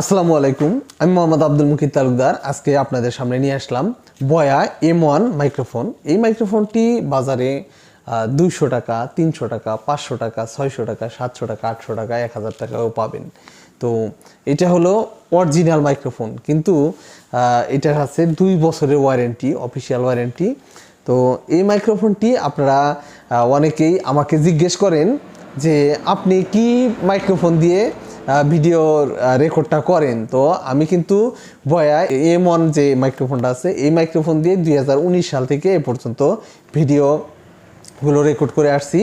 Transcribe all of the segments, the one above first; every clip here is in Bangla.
আসসালামু আলাইকুম, আমি মোহাম্মদ আব্দুল মুকিদ তালুকদার। আজকে আপনাদের সামনে নিয়ে আসলাম বয়া এম ওয়ান মাইক্রোফোন। এই মাইক্রোফোনটি বাজারে দুইশো টাকা, তিনশো টাকা, পাঁচশো টাকা, ছয়শো টাকা, সাতশো টাকা, আটশো টাকা, এক হাজার টাকাও পাবেন। তো এটা হলো অরিজিনাল মাইক্রোফোন, কিন্তু এটার আছে দুই বছরের ওয়ারেন্টি, অফিসিয়াল ওয়ারেন্টি। তো এই মাইক্রোফোনটি আপনারা অনেকেই আমাকে জিজ্ঞেস করেন যে আপনি কি মাইক্রোফোন দিয়ে ভিডিওর রেকর্ডটা করেন। তো আমি কিন্তু বয়া এম ওয়ান যে মাইক্রোফোনটা আছে, এই মাইক্রোফোন দিয়ে দুই হাজার উনিশ সাল থেকে এ পর্যন্ত ভিডিও গুলো রেকর্ড করে আসছি।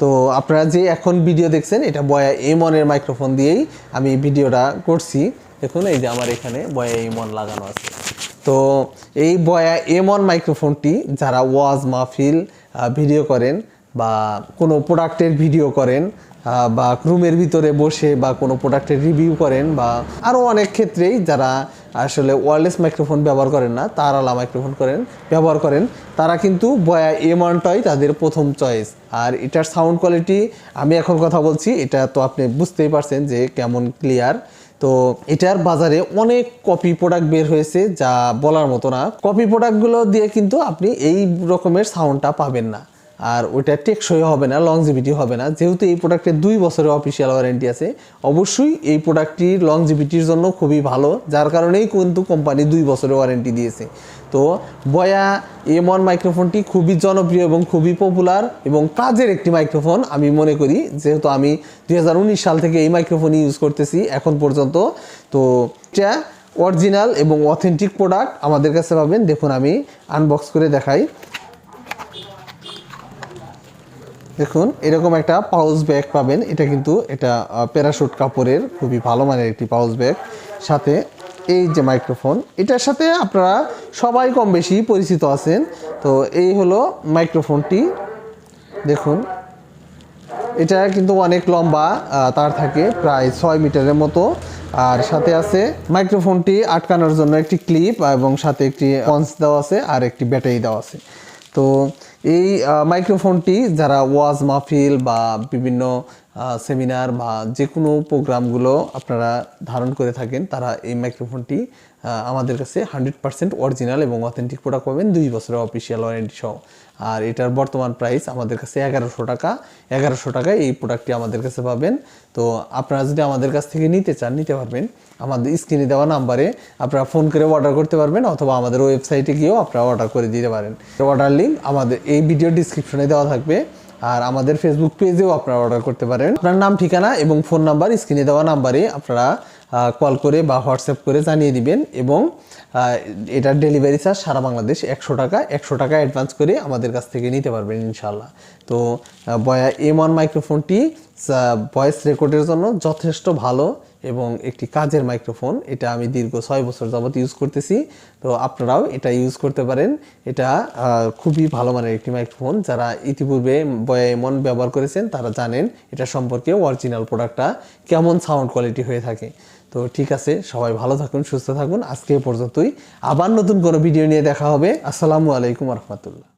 তো আপনারা যে এখন ভিডিও দেখছেন, এটা বয়া এম ওয়ানের মাইক্রোফোন দিয়েই আমি ভিডিওটা করছি। দেখুন, এই যে আমার এখানে বয়া এম ওয়ান লাগানো আছে। তো এই বয়া এম ওয়ান মাইক্রোফোনটি যারা ওয়াজ মাহফিল ভিডিও করেন বা কোনো প্রোডাক্টের ভিডিও করেন বা রুমের ভিতরে বসে বা কোনো প্রোডাক্টের রিভিউ করেন, বা আরও অনেক ক্ষেত্রেই যারা আসলে ওয়ারলেস মাইক্রোফোন ব্যবহার করেন না, তারালা মাইক্রোফোন করেন, ব্যবহার করেন, তারা কিন্তু বয়া এম তাদের প্রথম চয়েস আর এটার সাউন্ড কোয়ালিটি আমি এখন কথা বলছি, এটা তো আপনি বুঝতেই পারছেন যে কেমন ক্লিয়ার তো এটার বাজারে অনেক কপি প্রোডাক্ট বের হয়েছে, যা বলার মতো না। কপি প্রোডাক্টগুলো দিয়ে কিন্তু আপনি এই রকমের সাউন্ডটা পাবেন না। আর ওইটা টেকসই হবে না লংজিভিটি হবে না। যেহেতু এই প্রোডাক্টের দুই বছরের অফিসিয়াল ওয়ারেন্টি আছে, অবশ্যই এই প্রোডাক্টটির লংজিভিটির জন্য খুবই ভালো, যার কারণেই কিন্তু কোম্পানি দুই বছরের ওয়ারেন্টি দিয়েছে। তো বয়া, এম ওয়ান মাইক্রোফোনটি খুবই জনপ্রিয় এবং খুবই পপুলার এবং কাজের একটি মাইক্রোফোন আমি মনে করি। যেহেতু আমি দু হাজার উনিশ সাল থেকে এই মাইক্রোফোন ইউজ করতেছি, এখন পর্যন্ত। তো এটা অরিজিনাল এবং অথেন্টিক প্রোডাক্ট আমাদের কাছে পাবেন। দেখুন, আমি আনবক্স করে দেখাই। দেখুন, এরকম একটা পাউচ ব্যাগ পাবেন। এটা কিন্তু এটা প্যারাশুট কাপড়ের খুবই ভালো মানের একটি পাউচ ব্যাগ সাথে এই যে মাইক্রোফোন এটার সাথে আপনারা সবাই কম বেশি পরিচিত আছেন। তো এই হলো মাইক্রোফোনটি দেখুন, এটা কিন্তু অনেক লম্বা তার থাকে প্রায় ছয় মিটারের মতো। আর সাথে আছে মাইক্রোফোনটি আটকানোর জন্য একটি ক্লিপ এবং সাথে একটি পঞ্চ দেওয়া আছে আর একটি ব্যাটারি দেওয়া আছে। তো এই মাইক্রোফোনটি যারা ওয়াজ মাহফিল বা বিভিন্ন সেমিনার বা যে কোনো প্রোগ্রামগুলো আপনারা ধারণ করে থাকেন, তারা এই মাইক্রোফোনটি আমাদের কাছে হান্ড্রেড পার্সেন্ট অরিজিনাল এবং অথেন্টিক প্রোডাক্ট পাবেন দুই বছরের অফিসিয়াল ওয়ারেন্টি সহ। আর এটার বর্তমান প্রাইস আমাদের কাছে এগারোশো টাকা, এগারোশো টাকায় এই প্রোডাক্টটি আমাদের কাছে পাবেন। তো আপনারা যদি আমাদের কাছ থেকে নিতে চান, নিতে পারবেন। আমাদের স্ক্রিনে দেওয়া নাম্বারে আপনারা ফোন করে অর্ডার করতে পারবেন অথবা আমাদের ওয়েবসাইটে গিয়েও আপনারা অর্ডার করে দিতে পারেন। অর্ডার লিঙ্ক আমাদের এই ভিডিও ডিসক্রিপশনে দেওয়া থাকবে। আর আমাদের ফেসবুক পেজেও আপনারা অর্ডার করতে পারেন। আপনার নাম, ঠিকানা এবং ফোন নাম্বার স্ক্রিনে দেওয়া নাম্বারে আপনারা কল করে বা হোয়াটসঅ্যাপ করে জানিয়ে দিবেন এবং এটার ডেলিভারি চার্জ সারা বাংলাদেশ একশো টাকা একশো টাকা অ্যাডভান্স করে আমাদের কাছ থেকে নিতে পারবেন ইনশাল্লাহ তো বয়া, এম ওয়ান মাইক্রোফোনটি ভয়েস রেকর্ডের জন্য যথেষ্ট ভালো এবং একটি কাজের মাইক্রোফোন, এটা আমি দীর্ঘ ছয় বছর যাবত ইউজ করতেছি। তো আপনারাও এটা ইউজ করতে পারেন। এটা খুবই ভালো মানের একটি মাইক্রোফোন। যারা ইতিপূর্বে বয়া এমন ব্যবহার করেছেন, তারা জানেন এটা সম্পর্কে অরিজিনাল প্রোডাক্টটা কেমন সাউন্ড কোয়ালিটি হয়ে থাকে। তো ঠিক আছে, সবাই ভালো থাকুন, সুস্থ থাকুন। আজকে পর্যন্তই। আবার নতুন কোনো ভিডিও নিয়ে দেখা হবে। আসসালামু আলাইকুম রহমতুল্লাহ।